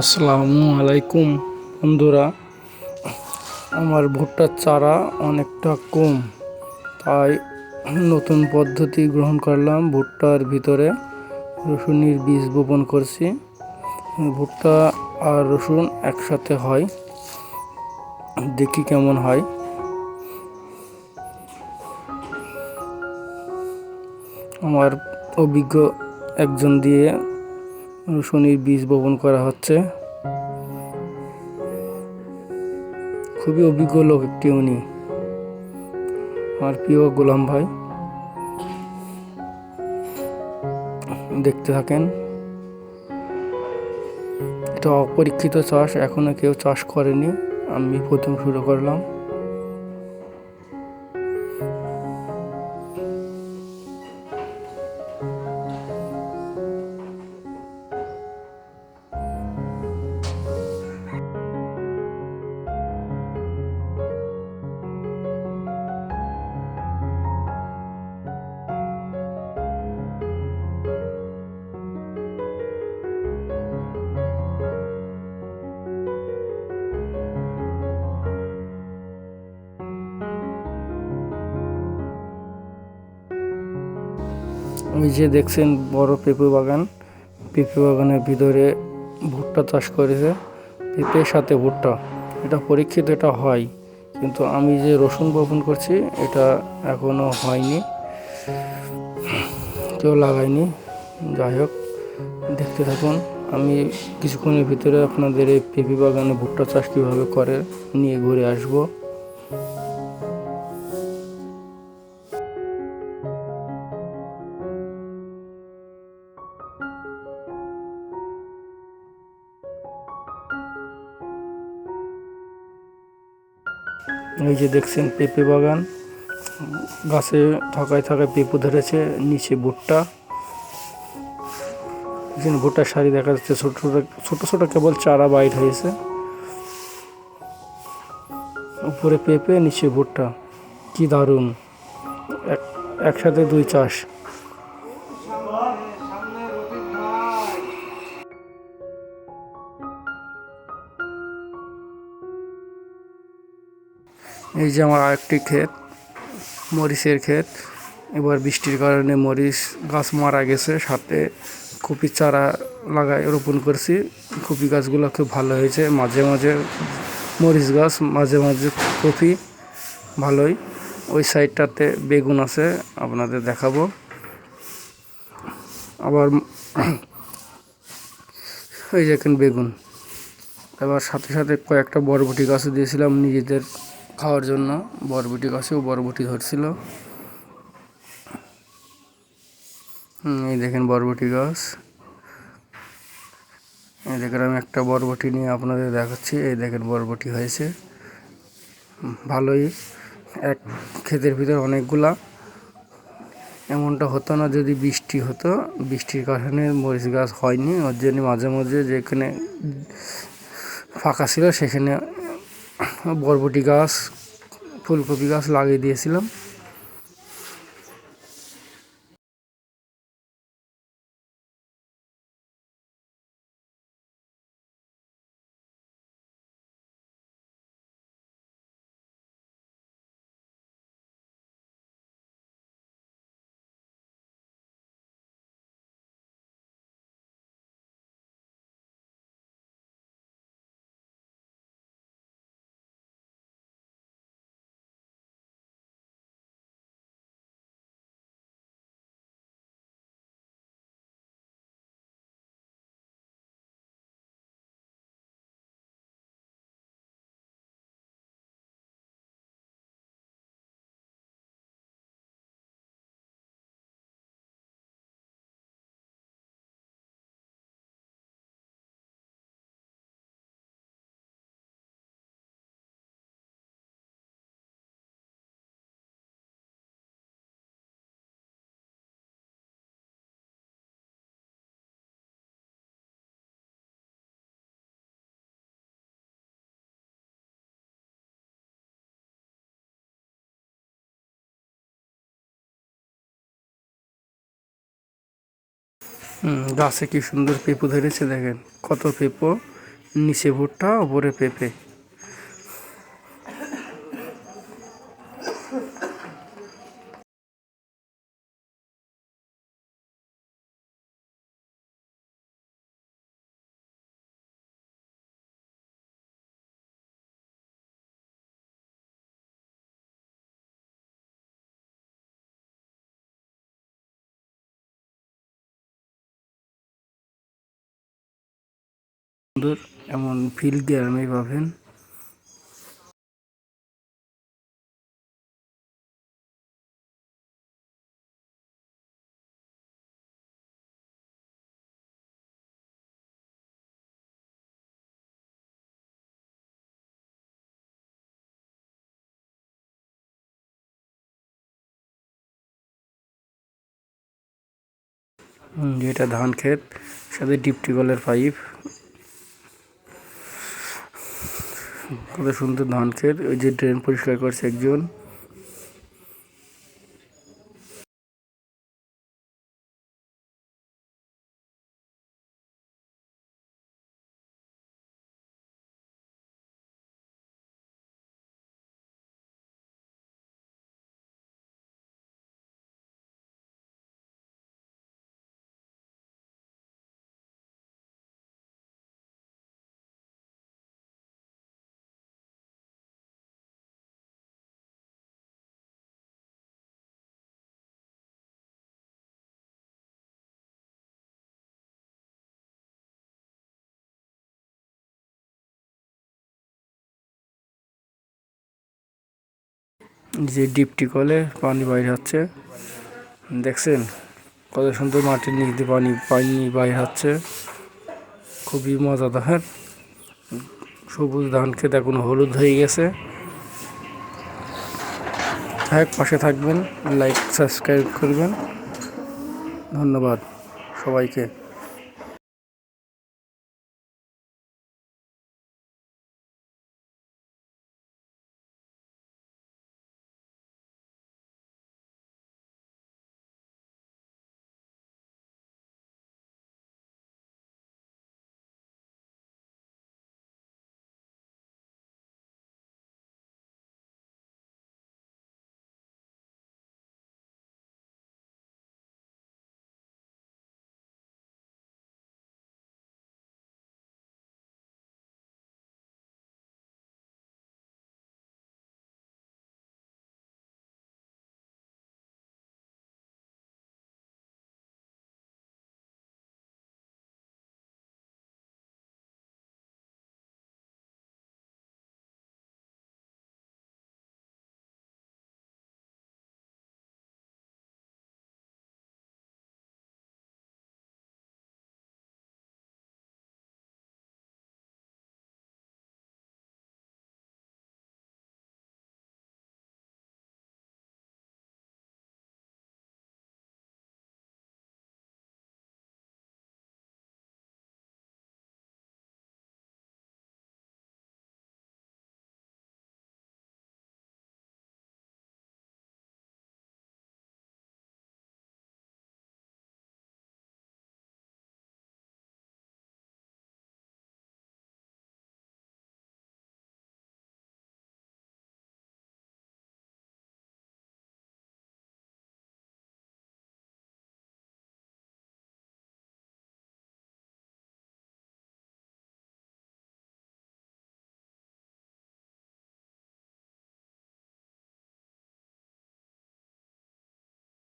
আসসালামু আলাইকুম বন্ধুরা, আমার ভুট্টার চারা অনেকটা কম, তাই নতুন পদ্ধতি গ্রহণ করলাম ভুট্টার ভিতরে। রসুনের বীজ বপন করছি। ভুট্টা আর রসুন একসাথে হয়। দেখি কেমন হয়। আমার অভিজ্ঞ একজন দিয়ে রসুনের বীজ বপন করা হচ্ছে। খুবই অভিজ্ঞ লোক একটি উনি। আমার প্রিয় গোলাম ভাই। দেখতে থাকেন। এটা অপরীক্ষিত চাষ, এখনও কেউ চাষ করেনি। আমি প্রথম শুরু করলাম। ওই যে দেখছেন বড় পেঁপে বাগান। পেঁপে বাগানের ভিতরে ভুট্টা চাষ করেছে। পেঁপের সাথে ভুট্টা। এটা পরীক্ষিত এটা হয়। কিন্তু আমি যে রসুন বপন করছি, এটা এখনও হয়নি। কেউ লাগায়নি। যাই হোক, দেখতে থাকুন। আমি কিছুক্ষণের ভিতরে আপনাদের এই পেঁপে বাগানে ভুট্টা চাষ কীভাবে করে, নিয়ে ঘুরে আসব। এই যে দেখছেন পেঁপে বাগান। গাছে থাকায় থাকায় পেঁপে ধরেছে, নিচে ভুট্টা। এখানে ভুট্টার সারি দেখা যাচ্ছে, ছোট ছোট ছোট ছোট কেবল চারা বাইর হয়েছে। উপরে পেঁপে, নিচে ভুট্টা। কি দারুণ। এক, একসাথে দুই চাষ। এই যে আমার আরেকটি ক্ষেত, মরিচের ক্ষেত। এবার বৃষ্টির কারণে মরিচ গাছ মারা গেছে, সাথে কপি চারা লাগাই রোপণ করছি। কপি গাছগুলো খুব ভালো হয়েছে, মাঝে মাঝে মরিচ গাছ, মাঝে মাঝে কপি, ভালোই। ওই সাইডটাতে বেগুন আছে, আপনাদের দেখাবো। আবার ওই দেখেন বেগুন। এবার সাথে সাথে কয়েকটা বরবটি গাছও দিয়েছিলাম, নিজেদের খাওয়ার জন্য বরবটি গাছেও বরবটি ধরছিল। এই দেখেন বরবটি গাছ। এই দেখেন আমি একটা বরবটি নিয়ে আপনাদের দেখাচ্ছি। এই দেখেন বরবটি হয়েছে। ভালোই। এক ক্ষেতের ভিতর অনেকগুলা। এমনটা হতো না যদি বৃষ্টি হতো। বৃষ্টির কারণে মরিচ গাছ হয়নি। ওর জন্য মাঝে মাঝে যেখানে ফাঁকা ছিল, সেখানে বরবটি গাছ ফুলকপি গাছ লাগিয়ে দিয়েছিলাম। গাছে কি সুন্দর পেঁপু ধরেছে দেখেন। কত পেঁপো নিচে ভুট্টা ওপরে পেঁপে। সুন্দর এমন ফিল গ্রামে পাবেন এটা ধান ক্ষেত সাথে ডিপটি কলের পাইপ কত সুন্দর ধান ক্ষেত ওই যে ড্রেন পরিষ্কার করছে একজন। যে ডিপটি কলে পানি বাইরে হচ্ছে। দেখছেন? কত সুন্দর মাটির নিচ দিয়ে পানি পানি বাইরে হচ্ছে। খুবই মজাদার সবুজ ধান ক্ষেত এখন হলুদ হয়ে গেছে। থাক, পাশে থাকবেন লাইক সাবস্ক্রাইব করবেন। ধন্যবাদ সবাইকে।